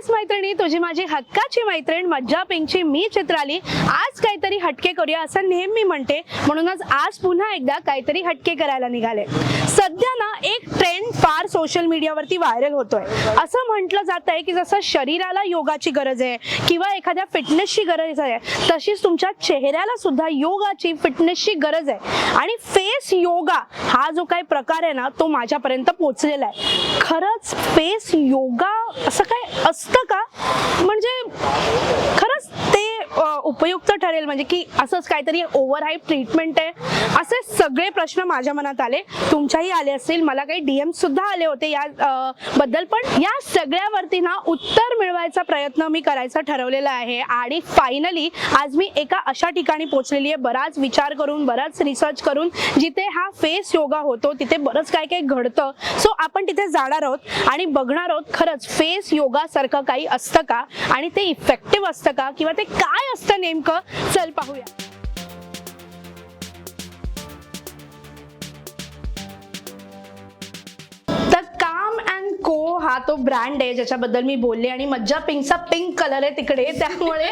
आहेस मैत्रिणी तुझी माझी हक्काची मैत्रीण मज्जा पिंकची मी चित्राली. आज काहीतरी हटके करूया असं नेहमी म्हणते. म्हणूनच आज पुन्हा एकदा काहीतरी हटके करायला निघाले. सध्या ना एक ट्रेंड फार सोशल मीडियावरती व्हायरल होतोय. असं म्हटलं जात आहे की जसं शरीराला योगाची गरज आहे किंवा एखाद्या फिटनेसची गरज आहे तशीच तुमच्या चेहऱ्याला सुद्धा योगाची फिटनेसची गरज आहे. आणि फेस योगा हा जो काही प्रकार आहे ना तो माझ्यापर्यंत पोहोचलेला आहे. खरंच फेस योगा असं काय असतं? का? म्हणजे खरंच ते उपयुक्त ठरेल? म्हणजे की असंच काहीतरी ओव्हर हाईप ट्रीटमेंट आहे? असे सगळे प्रश्न माझ्या मनात आले. तुमच्याही आले असतील. मला काही डीएम सुद्धा आले होते या बद्दल. पण या सगळ्यावरती ना उत्तर मिळवायचा प्रयत्न मी करायचा ठरवलेला आहे. आणि फायनली आज मी एका अशा ठिकाणी पोहोचलेली आहे. बराच विचार करून बराच रिसर्च करून जिथे हा फेस योगा होतो तिथे बरंच काय काय घडतं. सो आपण तिथे जाणार आहोत आणि बघणार आहोत खरंच फेस योगासारखं काही असतं का? आणि ते इफेक्टिव्ह असतं का? किंवा ते काय असतं नेमकं? चल पाहूया. तर काम अँड को हा तो ब्रँड आहे ज्याच्याबद्दल मी बोलले आणि मज्जा पिंकचा पिंक कलर आहे तिकडे. त्यामुळे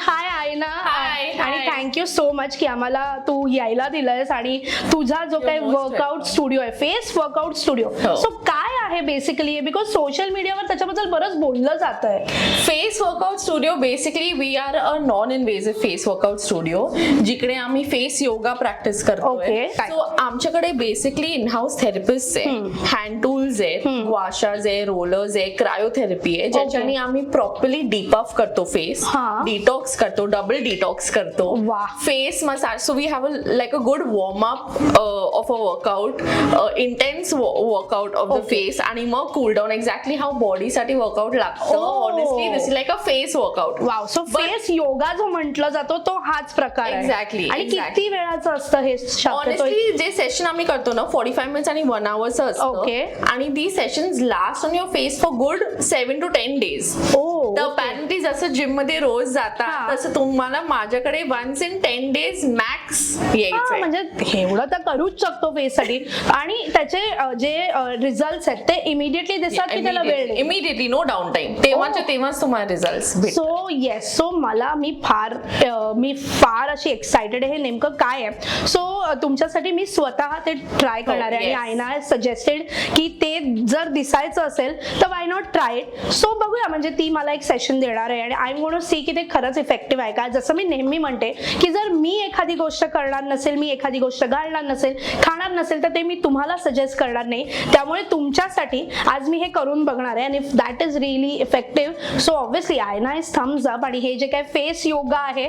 हाय आहे ना आणि. थँक्यू सो मच की आम्हाला तू यायला दिलंयस आणि तुझा जो काही वर्कआउट स्टुडिओ आहे फेस वर्कआउट स्टुडिओ. सो काय आहे बेसिकली बिकॉज सोशल मीडियावर त्याच्याबद्दल बरंच बोललं जात आहे face workout studio basically we are a non invasive face workout studio जिकडे आम्ही फेस योगा प्रॅक्टिस. सो आमच्याकडे बेसिकली इन हाऊस थेरपिस्ट आहे हँड आहेत वाशाज आहे रोलर्स आहे क्रायोथेरपी आहे ज्याच्याने आम्ही प्रॉपरली डीपअप करतो फेस. डिटॉक्स करतो डबल डिटॉक्स करतो. Face massage so we have like a good warm up of a workout intense workout of the. Face आणि मग कूल डाऊन एक्झॅक्टली हाऊ बॉडीसाठी वर्कआउट लागतं. Honestly this is like a face workout wow so face yoga जो म्हटलं जातो तो हाच प्रकार Exactly, आणि. किती वेळाचं असतं हे ऑनेस्टली जे सेशन आम्ही करतो ना फॉर्टी फाय मिनिट्स आणि वन आवर्स. असतं आणि the session last on your face for good seven to ten days oh तर पॅरेंटली जसं जिममध्ये रोज हा. जातात तसं तुम्हाला माझ्याकडे once in ten days max हा, यायचं म्हणजे एवढं तर करूच शकतो फेस साठी. आणि त्याचे अ, जे रिझल्ट आहेत ते इमिडिएटली दिसतात की त्याला वेळ नाही. इमिडिएटली नो डाऊन टाइम तेव्हाच्या Oh. तेव्हाच तुम्हाला रिझल्ट सो येस सो मला मी फार अ, मी फार अशी एक्सायटेड आहे. हे नेमकं काय आहे? सो तुमच्यासाठी मी स्वतः ते ट्राय करणार आहे. आणि. आयना सजेस्टेड की ते जर दिसायचं असेल तर why not try it so बघूया. म्हणजे ती मला एक सेशन देणार आहे. आणि आय एम गोण सी की ते खरंच इफेक्टिव्ह आहे का? जसं मी नेहमी म्हणते की जर मी एखादी गोष्ट करणार नसेल मी एखादी गोष्ट घालणार नसेल खाणार नसेल तर ते मी तुम्हाला सजेस्ट करणार नाही. त्यामुळे तुमच्यासाठी आज मी हे करून बघणार आहे. आणि that is really effective so obviously I ना इज थम्स अप आणि हे जे काय फेस योगा आहे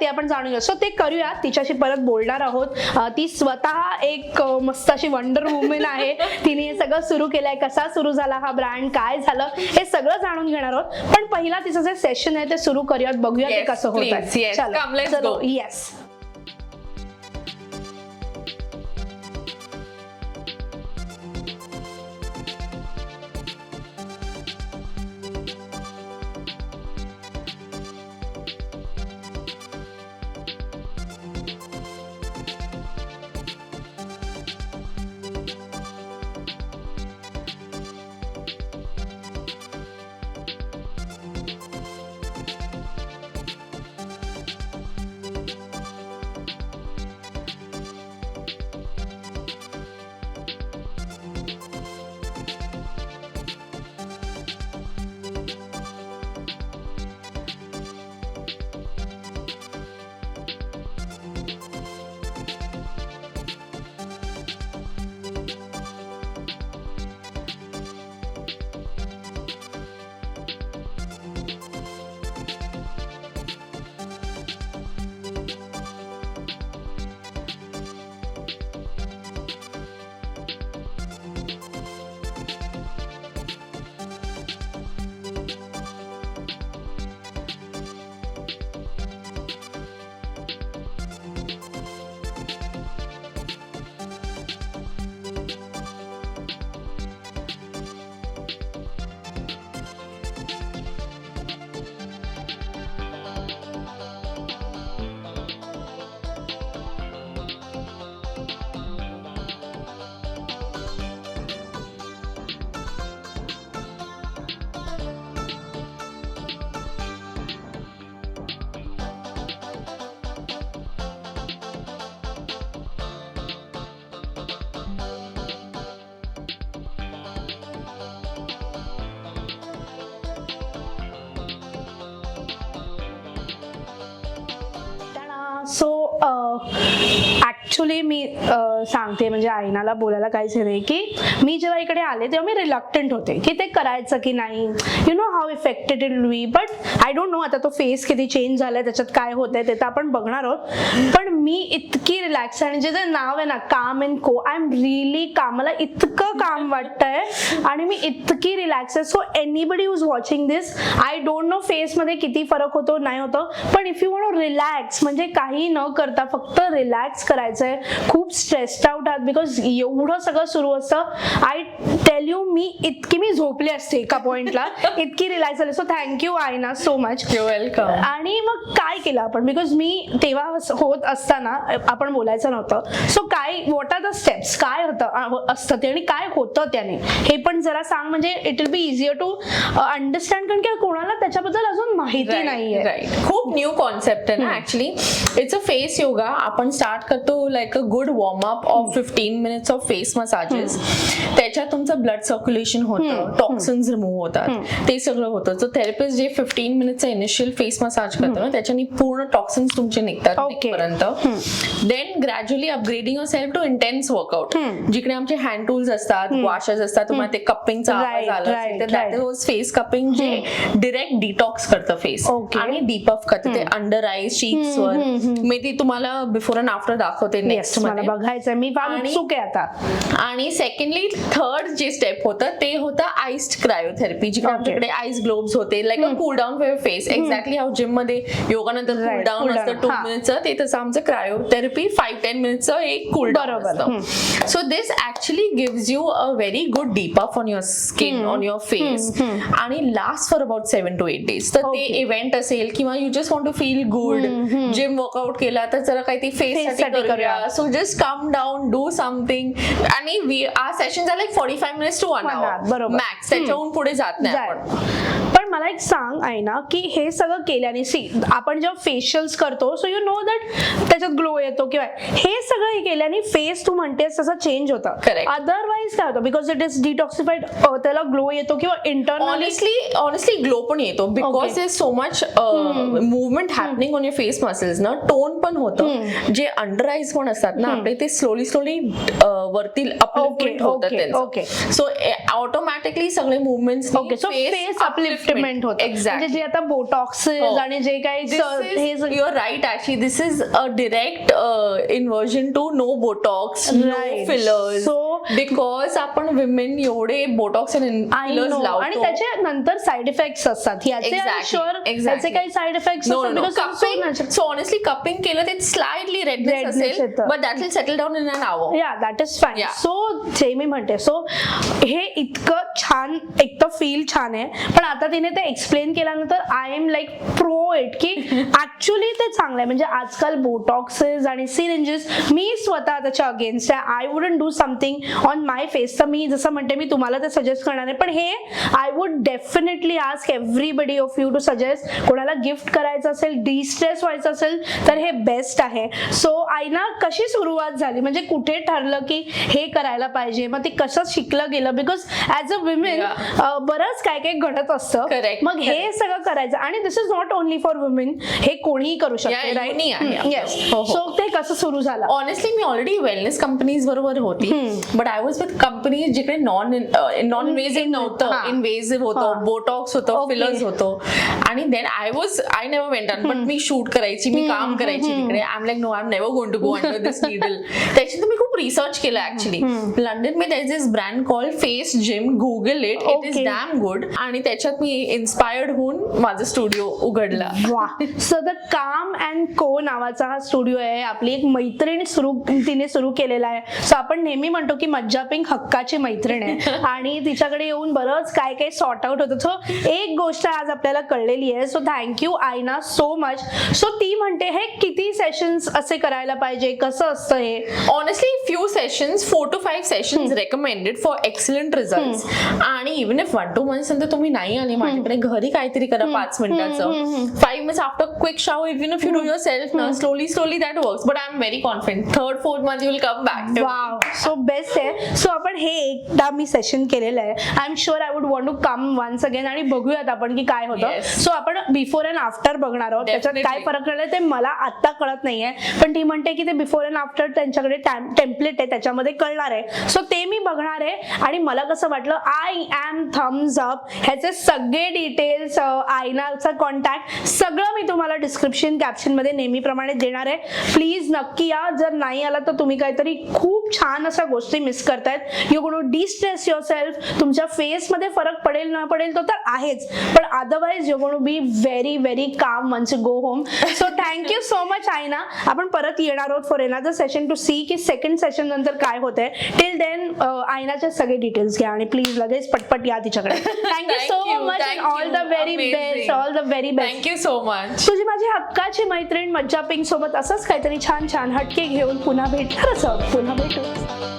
ते आपण जाणून घेऊ सो ते करूया. तिच्याशी परत बोलणार आहोत. ती स्वतः एक मस्त अशी वंडर वुमेन आहे. तिने हे सगळं सुरू केलंय. कसा सुरू झाला हा ब्रँड काय झालं हे सगळं जाणून घेणार आहोत. पण पहिला तिचं जे सेशन आहे ते सुरू करूयात बघूया ते Yes, कसं होत. येस ऍक्च्युली मी सांगते म्हणजे आईनाला बोलायला काहीच हे नाही की मी जेव्हा इकडे आले तेव्हा मी रिलक्टंट होते की ते करायचं की नाही. You know how affected ill we but I don't know आता तो फेस किती चेंज झालाय त्याच्यात काय होत आहे ते तर आपण बघणार आहोत. पण मी इतकी रिलॅक्स आणि जे जे नाव आहे ना काम अँड को आय एम रिली काम मला इतकं काम वाटतंय. आणि मी इतकी रिलॅक्स आहे. So anybody who's watching this I don't know फेसमध्ये किती फरक होतो नाही होतं. पण इफ यू वॉन्ट रिलॅक्स म्हणजे काही न करता फक्त रिलॅक्स करायचं आहे खूप स्ट्रेस्ड आउट आहात बिकॉज एवढं सगळं सुरू असतं. आय टेल यू मी इतकी मी झोपले असते एका पॉइंटला इतकी रिलॅक्स झाली. So thank you Aina so much you welcome आणि मग काय केलं आपण? बिकॉज मी तेव्हा होत असताना आपण बोलायचं नव्हतं. सो काय व्हॉट आर द स्टेप्स काय होतं असतं ते आणि काय होतं त्याने? हे पण जरा सांग म्हणजे it will be easier to understand कारण की कोणाला त्याच्याबद्दल अजून माहिती नाहीये. राईट खूप न्यू कॉन्सेप्ट आहे ना actually it's a face yoga आपण स्टार्ट करतो like a good warm up of fifteen minutes of face massages त्याच्यात तुमचं ब्लड सर्क्युलेशन होतं टॉक्सिन्स रिमूव्ह होतात. ते सगळं होतं. सो थेरपिस्ट जे फिफ्टीन मिनिटचा इनिशियल फेस मसाज करतो ना त्याच्याने पूर्ण टॉक्सिन्स तुमचे निघतात. पर्यंत then gradually upgrading yourself to intense workout जिकडे आमचे हँड टूल्स असतात वॉशर्स असतात तुम्हाला ते कपिंगचा आवाज आला फेस कपिंग जे डिरेक्ट डिटॉक्स करतं फेस Okay. आणि डीपअप करते ते अंडर आईज चीक्स वर. मी ती तुम्हाला बिफोर अँड आफ्टर दाखवते नेक्स्ट मला मध्ये. बघायचंय. मी फार आणि- उत्सुक आहे आता. आणि सेकंडली थर्ड जे स्टेप होतं ते होतं आईस्ड क्रायोथेरपी जिकडे Okay. आमच्याकडे आईस ग्लोब्स होते. Like a cool down for face exactly how जिममध्ये योगा नंतर कूल डाऊन cool असतं. टू हा. मिनिटचं ते तसं आमचं क्रायोथेरपी फाईव्ह टेन मिनिटचं एक कूल डाऊन बरोबर. असतं. So this actually gives you a very good depuff on your skin on your face आणि last for about seven to eight days तर ते. इव्हेंट असेल किंवा you just want to feel good gym workout केला तर जरा काही ते फेस साठी करूया. So just come down do something आणि we are session like forty five minutes to one hour बरोबर. मॅक्स त्याच्याहून पुढे जात नाही. आपण पण मला एक सांग आहे ना की हे सगळं केल्याने सी आपण जेव्हा फेशियल्स करतो सो यू नो दॅट त्याच्यात ग्लो येतो किंवा हे सगळं केल्याने फेस तू म्हणतेस तसं चेंज होतं. अदरवाईज काय होतं? बिकॉज इट इज डिटॉक्सिफाईड त्याला ग्लो येतो किंवा इंटरनली ऑनेस्टली ग्लो पण येतो. Because there so much movement happening on your face muscles ना टोन पण होतं. जे अंडर आईज पण असतात ना आपले ते स्लोली स्लोली वरती okay, okay. सो ऑटोमॅटिकली सगळे movements okay so face treatment होते. म्हणजे जे आता बोटॉक्स आणि जे काही युअर राईट अशी this is a direct inversion to no botox fillers so because आपण विमेन एवढे बोटॉक्स आणि त्याचे नंतर साइड इफेक्ट्स असतात. शुअर त्याचे काही side effects so honestly cupping केलं ते स्लाइडली रेड असेल but that will settle down in an hour या दॅट इज फाईन सो जे मी म्हणते सो हे इतकं छान एक तर फील छान आहे. पण आता ते तिने ते एक्सप्लेन केल्यानंतर I am like pro it की ऍक्च्युली ते चांगलं आहे म्हणजे आजकाल बोटॉक्सेस आणि सिरिंजेस मी स्वतः त्याच्या अगेन्स्ट आहे. I wouldn't do something on my face तर मी जसं म्हणते मी तुम्हाला ते सजेस्ट करणार आहे. पण हे I would definitely ask everybody of you to suggest कोणाला गिफ्ट करायचं असेल डिस्ट्रेस व्हायचं असेल तर हे बेस्ट आहे. सो आईना कशी सुरुवात झाली? म्हणजे कुठे ठरलं की हे करायला पाहिजे? मग ते कसं शिकलं गेलं? Because as a women. बरंच काय काय घडत असतं. Correct, मग हे. सगळं करायचं. आणि this is not only for women हे कोणीही करू शकते राईट. येस. सो ते कसं सुरू झालं? ऑनेस्टली मी ऑलरेडी वेलनेस कंपनीज बरोबर होती. But I was with companies जिकडे नॉन नॉन इन्व्हेजिव्ह हा. नव्हतं. इन्व्हेजिव्ह हा. होतं बोटॉक्स होतं. फिलर्स होतं. आणि then I was I never went on but me shoot करायची मी काम करायची तिकडे. I am like no I am never going to go under this needle त्याची तुम्ही खूप रिसर्च केलं ऍक्च्युली लंडनमध्ये this brand call face gym Google it it is. Damn good आणि त्याच्यात मी इन्स्पायर्ड होऊन माझा स्टुडिओ उघडला. सो द काम अँड को नावाचा हा स्टुडिओ आहे. आपली एक मैत्रीण सुरू तिने सुरू केलेला आहे. सो आपण नेहमी म्हणतो की मज्जा पिंक हक्काची मैत्रीण आहे. आणि तिच्याकडे येऊन बरंच काय काय सॉर्ट आउट होतं. सो एक गोष्ट आज आपल्याला कळलेली आहे. So thank you Aina so much so ती म्हणते हे किती सेशन्स असे करायला पाहिजे? कसं असतं हे? Honestly few sessions four to five sessions recommended for excellent results. आणि even if one two months नंतर तुम्ही नाही आले माझ्याकडे घरी काहीतरी करा पाच मिनिटाचं. Five minutes after quick shower even if you do yourself ना slowly slowly that works but I am very confident third fourth month you will come back wow so best आहे सो आपण हे एकदा मी सेशन केलेलं आहे. I am sure I would want to come once again आणि बघूयात आपण की काय होतं. Yes. सो आपण बिफोर अँड आफ्टर बघणार आहोत. त्याच्यात काय. फरक कळलं ते मला आत्ता कळत नाहीये. पण ती म्हणते की ते बिफोर अँड आफ्टर त्यांच्याकडे टेम्पलेट आहे त्याच्यामध्ये कळणार आहे. सो ते मी बघणार आहे. आणि मला कसं वाटलं आय एम थम्स अप ह्याचे सगळे डिटेल्स आयनाचा कॉन्टॅक्ट सगळं मी तुम्हाला डिस्क्रिप्शन कॅप्शनमध्ये नेहमीप्रमाणे देणार आहे. प्लीज नक्की या. जर नाही आला तर तुम्ही काहीतरी खूप छान अशा गोष्टी मिस करतायत. यू गुण डिस्ट्रेस युअर सेल्फ तुमच्या फेसमध्ये फरक पडेल न पडेल तो तर आहेच. पण otherwise you gonna be very very calm once go home so thank you so much Aina आपण परत येणार आहोत for another session to see की सेकंड सेशन नंतर काय होतंय? टिल देन आयनाचे सगळे डिटेल्स घ्या आणि प्लीज लगेच पटपट या तिच्याकडे. Thank you so much all the. Very. Best all the very best thank you so much तुझी माझी हक्काची मैत्रीण मज्जा पिंक सोबत असंच काहीतरी छान छान हटके घेऊन पुन्हा भेटणारच आहोत पुन्हा भेटू.